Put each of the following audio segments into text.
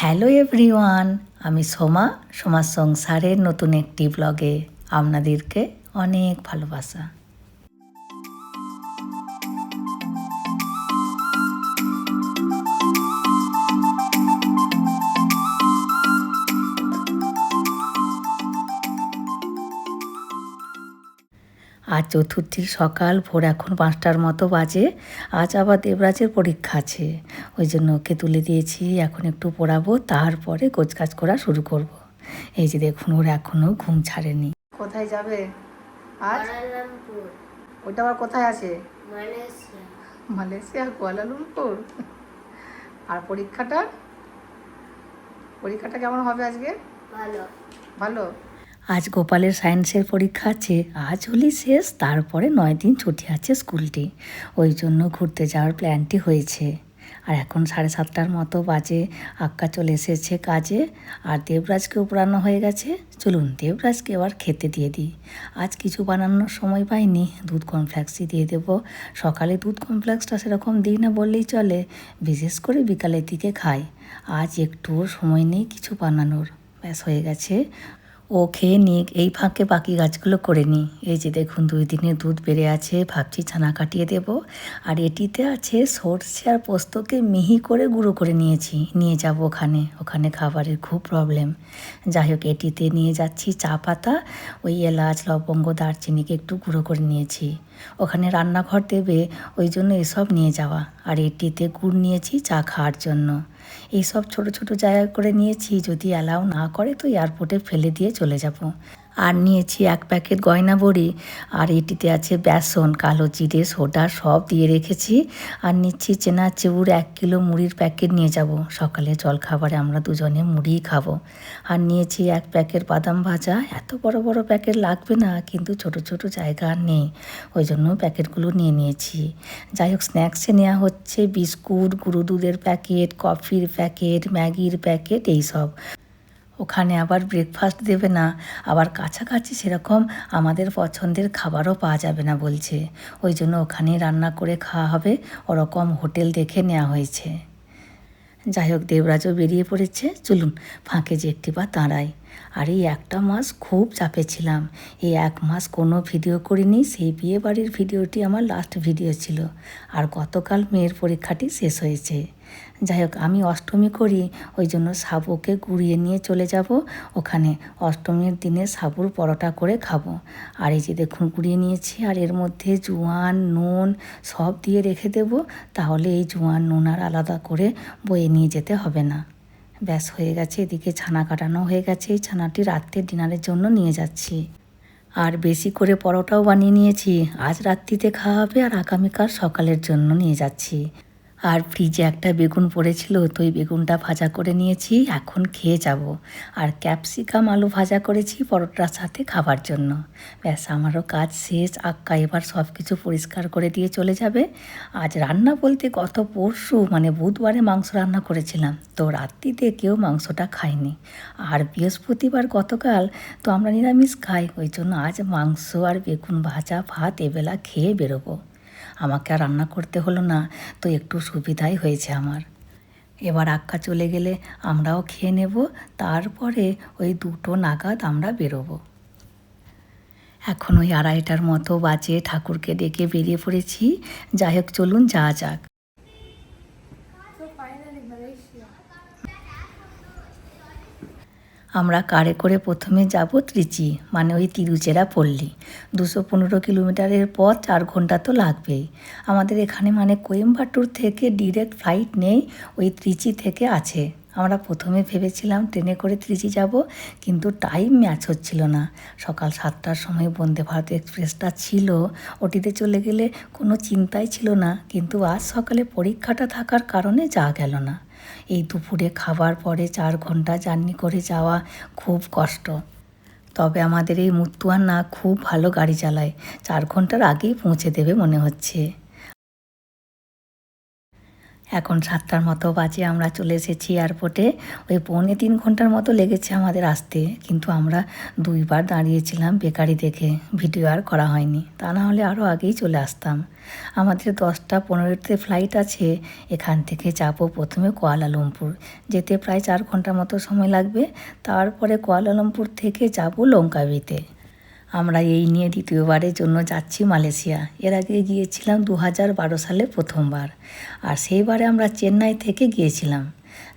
Hello everyone আমি সোমা সোমার সংসারের নতুন একটি ব্লগে আপনাদেরকে অনেক ভালোবাসা। আজ চতুর্থীর সকাল ভোর এখন পাঁচটার মতো বাজে। আজ আবার দেবরাজের পরীক্ষা আছে। ওই জন্য ওকে তুলে দিয়েছি এখন একটু পড়াবো তারপরে গোছকাজ করা শুরু করব। এই যে দেখুন ওর এখনও ঘুম ছাড়েনি। কোথায় যাবে? আজ? কুয়ালালামপুর ওটা আবার কোথায় আছে? মালয়েশিয়া। মালয়েশিয়া কুয়ালালুমপুর। আর পরীক্ষাটা? পরীক্ষাটা কেমন হবে আজকে? ভালো। ভালো? আজ গোপালের সায়েন্সের পরীক্ষা আছে, আজ হলি শেষ, তারপরে নয় দিন ছুটি আছে স্কুলটি। ওই জন্য ঘুরতে যাওয়ার প্ল্যানটি হয়েছে। আর এখন সাড়ে সাতটার মতো বাজে, আক্কা চলে এসেছে কাজে, আর দেবরাজকেও পড়ানো হয়ে গেছে। চলুন, দেবরাজকে এবার খেতে দিয়ে দিই। আজ কিছু বানানোর সময় পাইনি, দুধ কমফ্লেক্সই দিয়ে দেবো। সকালে দুধ কমফ্লেক্সটা সেরকম দিই না বললেই চলে, বিশেষ করে বিকালের দিকে খাই। আজ একটুও সময় নেই কিছু বানানোর। ব্যাস হয়ে গেছে। ও খেয়ে নিক, এই ফাঁকে বাকি গাছগুলো করে নিই। এই যে দেখুন, দুই দিনের দুধ বেড়ে আছে, ভাবছি ছানা কাটিয়ে দেব। আর এটিতে আছে সর্ষে আর পোস্তকে মিহি করে গুঁড়ো করে নিয়েছি, নিয়ে যাব ওখানে। ওখানে খাবারের খুব প্রবলেম যাই হোক, এটিতে নিয়ে যাচ্ছি চা পাতা, ওই এলাচ, লবঙ্গ, দারচিনিকে একটু গুঁড়ো করে নিয়েছি। ওখানে রান্নাঘর দেবে, ওই জন্য এসব নিয়ে যাওয়া। আর এটিতে গুড় নিয়েছি চা খাওয়ার জন্য। এইসব ছোট ছোট জায়গা করে নিয়েছি, যদি অ্যালাউ না করে তো এয়ারপোর্টে ফেলে দিয়ে চলে যাব। আর নিয়েছি এক প্যাকেট গয়না বড়ি। আর এটিতে আছে বেসন, কালো জিরে, সোডা, সব দিয়ে রেখেছি। আর নিচ্ছি চেনা চেনাচুর এক কিলো মুড়ির প্যাকেট নিয়ে যাব। সকালে জলখাবারে আমরা দুজনে মুড়িই খাব। আর নিয়েছি এক প্যাকেট বাদাম ভাজা। এত বড় বড় প্যাকেট লাগবে না, কিন্তু ছোট ছোট জায়গা নেই। ওই জন্য প্যাকেটগুলো নিয়ে নিয়েছি। যাই হোক, স্ন্যাক্সে নেওয়া হচ্ছে বিস্কুট, গুঁড়ো দুধের প্যাকেট, কফির প্যাকেট, ম্যাগির প্যাকেট এইসব ওখানে আবার ব্রেকফাস্ট দেবে না। আবার কাছাকাছি সেরকম আমাদের পছন্দের খাবারও পাওয়া যাবে না বলছে। ওই জন্য ওখানেই রান্না করে খাওয়া হবে। ওরকম হোটেল দেখে নেওয়া হয়েছে। যাই হোক, দেবরাজও বেরিয়ে পড়েছে। চলুন, ফাঁকে যে একটি বা দাঁড়াই। আর এই একটা মাস খুব চাপে ছিলাম। এই এক মাস কোনো ভিডিও করিনি, সেই বিয়ে বাড়ির ভিডিওটি আমার লাস্ট ভিডিও ছিল। আর গতকাল মেয়ের পরীক্ষাটি শেষ হয়েছে। যাই হোক, আমি অষ্টমী করি, ওই জন্য সাবুকে গুড়িয়ে নিয়ে চলে যাব। ওখানে অষ্টমীর দিনে সাবুর পরোটা করে খাব। আর এই যে দেখুন, গুড়িয়ে নিয়েছি, আর এর মধ্যে জোয়ান, নুন সব দিয়ে রেখে দেব। তাহলে এই জোয়ান, নুন আর আলাদা করে বয়ে নিয়ে যেতে হবে না। ব্যাস হয়ে গেছে, এদিকে ছানা কাটানো হয়ে গেছে, এই ছানাটি রাত্রে ডিনারের জন্য নিয়ে যাচ্ছি। আর বেশি করে পরোটাও বানিয়ে নিয়েছি, আজ রাত্রিতে খাওয়া হবে আর আগামীকাল সকালের জন্য নিয়ে যাচ্ছি। আর ফ্রিজে একটা বেগুন পড়েছিল, তো ওই বেগুনটা ভাজা করে নিয়েছি, এখন খেয়ে যাব। আর ক্যাপসিকাম আলু ভাজা করেছি পরোটার সাথে খাবার জন্য। ব্যাস, আমারও কাজ শেষ, আক্কা এবার সব কিছু পরিষ্কার করে দিয়ে চলে যাবে। আজ রান্না বলতে গত পরশু মানে বুধবারে মাংস রান্না করেছিলাম, তো রাত্রিতে কেউ মাংসটা খায়নি। আর বৃহস্পতিবার গতকাল তো আমরা নিরামিষ খাই, ওই জন্য আজ মাংস আর বেগুন ভাজা, ভাত এবেলা খেয়ে বেরোবো। আমাকে আর রান্না করতে হলো না, তো একটু সুবিধাই হয়েছে আমার। এবার আক্কা চলে গেলে আমরাও খেয়ে নেব, তারপরে ওই দুটো নাগাদ আমরা বেরোবো। এখন ওই আড়াইটার মতো বাজে ঠাকুরকে ডেকে বেরিয়ে পড়েছি। যাই হোক, চলুন যা যাক। আমরা কারে করে প্রথমে যাব ত্রিচি মানে ওই তিরুচেরাপল্লী দুশো পনেরো কিলোমিটারের পথ চার ঘণ্টা তো লাগবেই। আমাদের এখানে মানে কোয়েম্বাটুর থেকে ডিরেক্ট ফ্লাইট নেই, ওই ত্রিচি থেকে আছে। আমরা প্রথমে ভেবেছিলাম ট্রেনে করে ত্রিচি যাব, কিন্তু টাইম ম্যাচ হচ্ছিল না। সকাল সাতটার সময় বন্দে ভারত এক্সপ্রেসটা ছিল, ওটিতে চলে গেলে কোনো চিন্তাই ছিল না, কিন্তু আজ সকালে পরীক্ষাটা থাকার কারণে যাওয়া গেল না। এই দুপুরে খাবার পরে চার ঘণ্টা জার্নি করে যাওয়া খুব কষ্ট। তবে আমাদের এই মুতুয়ার না খুব ভালো গাড়ি চালায়। চার ঘণ্টার আগেই পৌঁছে দেবে মনে হচ্ছে। এখন সাতটার মতো বাজে, আমরা চলে এসেছি এয়ারপোর্টে ওই পৌনে তিন ঘণ্টার মতো লেগেছে আমাদের আসতে, কিন্তু আমরা দুইবার দাঁড়িয়েছিলাম বেকারি দেখে, ভিডিও আর করা হয়নি। তা না হলে আরও আগেই চলে আসতাম। আমাদের দশটা পনেরোতে ফ্লাইট আছে, এখান থেকে যাব প্রথমে কোয়ালালামপুর। যেতে প্রায় চার ঘণ্টার মতো সময় লাগবে, তারপরে কোয়ালালামপুর থেকে যাব লঙ্কাবিতে। আমরা এই নিয়ে দ্বিতীয়বারের জন্য যাচ্ছি মালয়েশিয়া। এর আগে গিয়েছিলাম দু হাজার বারো সালে প্রথমবার। আর সেইবারে আমরা চেন্নাই থেকে গিয়েছিলাম।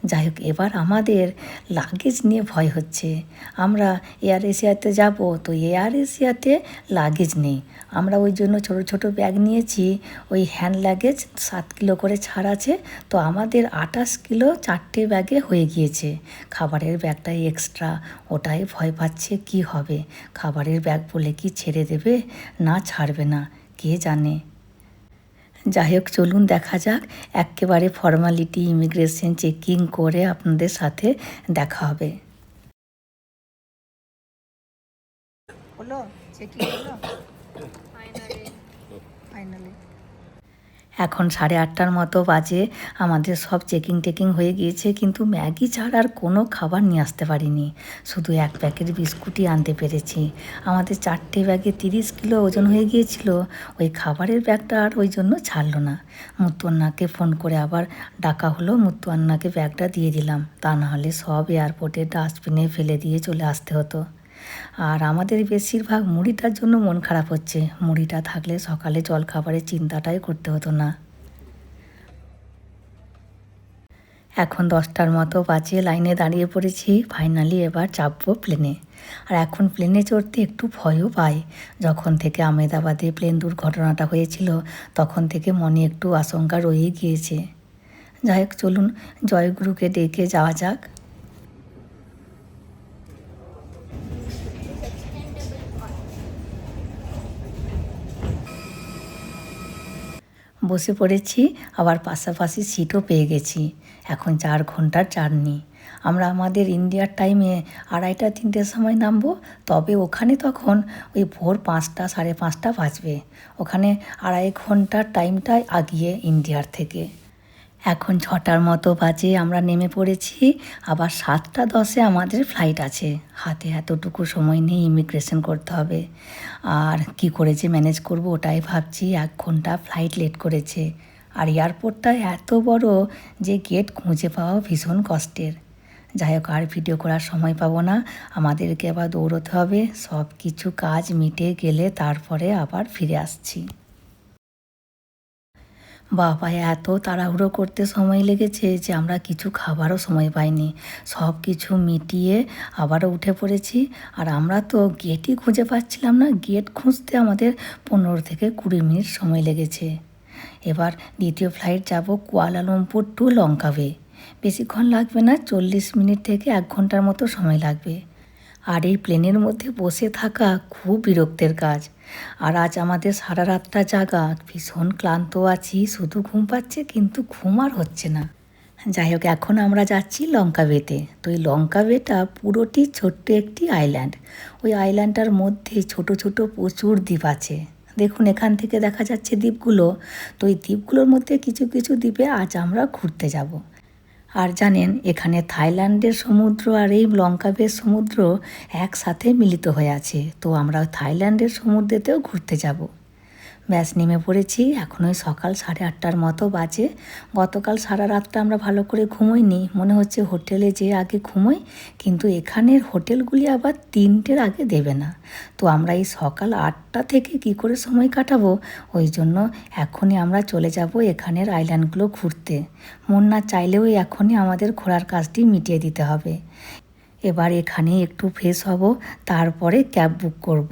যাই হোক, এবার আমাদের লাগেজ নিয়ে ভয় হচ্ছে। আমরা এয়ার এশিয়াতে যাব, তো এয়ার এশিয়াতে লাগেজ নেই। আমরা ওই জন্য ছোট ছোট ব্যাগ নিয়েছি। ওই হ্যান্ড লাগেজ সাত কিলো করে ছাড় আছে। তো আমাদের আটাশ কিলো চারটে ব্যাগে হয়ে গিয়েছে। খাবারের ব্যাগটাই এক্সট্রা ওটাই ভয় পাচ্ছে, কি হবে? খাবারের ব্যাগ বলে কি ছেড়ে দেবে? না ছাড়বে না। কে জানে? যাই হোক চলুন দেখা যাক। একেবারে ফর্মালিটি ইমিগ্রেশন চেকিং করে আপনাদের সাথে দেখা হবে। হলো? চেকিং হলো ফাইনালি ফাইনালি এখন সাড়ে আটটার মতো বাজে। আমাদের সব চেকিং টেকিং হয়ে গিয়েছে, কিন্তু ম্যাগি ছাড়া আর কোনো খাবার নিয়ে আসতে পারিনি। শুধু এক প্যাকেট বিস্কুটই আনতে পেরেছি। আমাদের চারটে ব্যাগে তিরিশ কিলো ওজন হয়ে গিয়েছিল। ওই খাবারের ব্যাগটা আর ওই জন্য ছাড়লো না। মুত্তুয়ান্নাকে ফোন করে আবার ডাকা হলো মুত্তুয়ান্নাকে ব্যাগটা দিয়ে দিলাম। তা নাহলে সব এয়ারপোর্টে ডাস্টবিনে ফেলে দিয়ে চলে আসতে হতো। আর আমাদের বেশিরভাগ মুড়িটার জন্য মন খারাপ হচ্ছে। মুড়িটা থাকলে সকালে জল খাবারের চিন্তাটাই করতে হতো না। এখন দশটার মতো বাজে লাইনে দাঁড়িয়ে পড়েছি। ফাইনালি এবার চাপবো প্লেনে আর এখন প্লেনে চড়তে একটু ভয়ও পাই। যখন থেকে আমেদাবাদে প্লেন দুর্ঘটনাটা হয়েছিল, তখন থেকে মনে একটু আশঙ্কা রয়ে গিয়েছে। যাই হোক, চলুন জয়গুরুকে ডেকে যাওয়া যাক। বসে পড়েছি, আবার পাশাপাশি সিটও পেয়ে গেছি। এখন চার ঘণ্টার জার্নি আমরা আমাদের ইন্ডিয়ার টাইমে আড়াইটা তিনটের সময় নামবো, তবে ওখানে তখন ওই ভোর পাঁচটা, সাড়ে পাঁচটা বাজবে। ওখানে আড়াই ঘণ্টার টাইমটাই আগিয়ে ইন্ডিয়ার থেকে। এখন ছটার মতো বাজে আমরা নেমে পড়েছি, আবার সাতটা দশে আমাদের ফ্লাইট আছে। হাতে এতটুকু সময় নেই ইমিগ্রেশন করতে হবে। আর কি করে যে ম্যানেজ করব ওটাই ভাবছি, এক ঘণ্টা ফ্লাইট লেট করেছে। আর এয়ারপোর্টটা এত বড় যে গেট খুঁজে পাওয়া ভীষণ কষ্টের। যাই হোক, আর ভিডিও করার সময় পাবো না। আমাদেরকে আবার দৌড়তে হবে। সব কিছু কাজ মিটে গেলে তারপরে আবার ফিরে আসছি। বাবা, এত তাড়াহুড়ো করতে সময় লেগেছে যে আমরা কিছু খাবারও সময় পাইনি। সব কিছু মিটিয়ে আবারও উঠে পড়েছি আর আমরা তো গেটই খুঁজে পাচ্ছিলাম না। গেট খুঁজতে আমাদের পনেরো থেকে কুড়ি মিনিট সময় লেগেছে। এবার দ্বিতীয় ফ্লাইট যাব কুয়ালালামপুর টু লঙ্কাবে। বেশিক্ষণ লাগবে না, চল্লিশ মিনিট থেকে এক ঘণ্টার মতো সময় লাগবে। আর এই প্লেনের মধ্যে বসে থাকা খুব বিরক্তের কাজ। আর আজ আমাদের সারা রাতটা জাগা, ভীষণ ক্লান্ত আছি, শুধু ঘুম পাচ্ছে কিন্তু ঘুম আর হচ্ছে না। যাই হোক, এখন আমরা যাচ্ছি লঙ্কা বেতে। তো এই লঙ্কা বেটা পুরোটি ছোট্ট একটি আইল্যান্ড ওই আইল্যান্ডটার মধ্যে ছোট ছোট প্রচুর দ্বীপ আছে। দেখুন, এখান থেকে দেখা যাচ্ছে দ্বীপগুলো। তো এই দ্বীপগুলোর মধ্যে কিছু কিছু দ্বীপে আজ আমরা ঘুরতে যাব। আর জানেন, এখানে থাইল্যান্ডের সমুদ্র আর এই লঙ্কাবের সমুদ্র একসাথে মিলিত হয়ে আছে। তো আমরা থাইল্যান্ডের সমুদ্রেতেও ঘুরতে যাব। ব্যাস, নেমে পড়েছি। এখন ওই সকাল সাড়ে আটটার মতো বাজে। গতকাল সারা রাতটা আমরা ভালো করে ঘুমোইনি। মনে হচ্ছে হোটেলে যে আগে ঘুমোই, কিন্তু এখানের হোটেলগুলি আবার তিনটের আগে দেবে না। তো আমরা এই সকাল আটটা থেকে কি করে সময় কাটাবো? ওই জন্য এখনই আমরা চলে যাব এখানের আইল্যান্ডগুলো ঘুরতে। মন না চাইলেও এখনই আমাদের ঘোরার কাজটি মিটিয়ে দিতে হবে। এবার এখানে একটু ফ্রেশ হব, তারপরে ক্যাব বুক করব।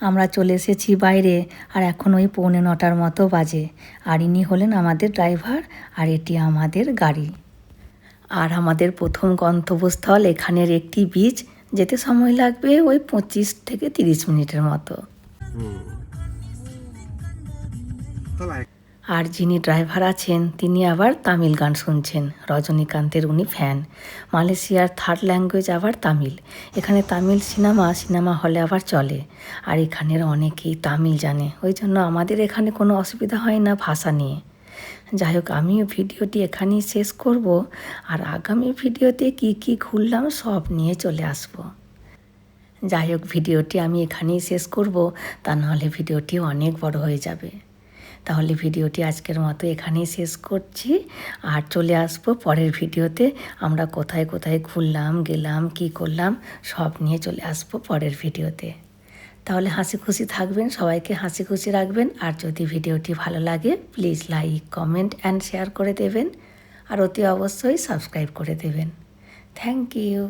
আমরা চলে এসেছি বাইরে, আর এখন ওই পৌনে নটার মতো বাজে। আর ইনি হলেন আমাদের ড্রাইভার, আর এটি আমাদের গাড়ি। আর আমাদের প্রথম গন্তব্যস্থল এখানের একটি বীচ যেতে সময় লাগবে ওই পঁচিশ থেকে তিরিশ মিনিটের মতো। আর যিনি ড্রাইভার আছেন, তিনি আবার তামিল গান শুনছেন। রজনীকান্তের উনি ফ্যান। মালয়েশিয়ার থার্ড ল্যাঙ্গুয়েজ আবার তামিল। এখানে তামিল সিনেমা সিনেমা হলে আবার চলে। আর এখানের অনেকেই তামিল জানে। ওই জন্য আমাদের এখানে কোনো অসুবিধা হয় না ভাষা নিয়ে। যাই হোক, আমিও ভিডিওটি এখানেই শেষ করব। আর আগামী ভিডিওতে কি কি ঘুরলাম সব নিয়ে চলে আসব। যাই হোক, ভিডিওটি আমি এখানেই শেষ করব। তা নাহলে ভিডিওটি অনেক বড় হয়ে যাবে। তাহলে ভিডিওটি আজকের মতো এখানেই শেষ করছি। আর চলে আসব পরের ভিডিওতে। আমরা কোথায় কোথায় ঘুরলাম, গেলাম, কি করলাম, সব নিয়ে চলে আসব পরের ভিডিওতে। তাহলে হাসি খুশি থাকবেন, সবাইকে হাসি খুশি রাখবেন। আর যদি ভিডিওটি ভালো লাগে please like comment and share করে দেবেন। আর অতি অবশ্যই সাবস্ক্রাইব করে দেবেন। Thank you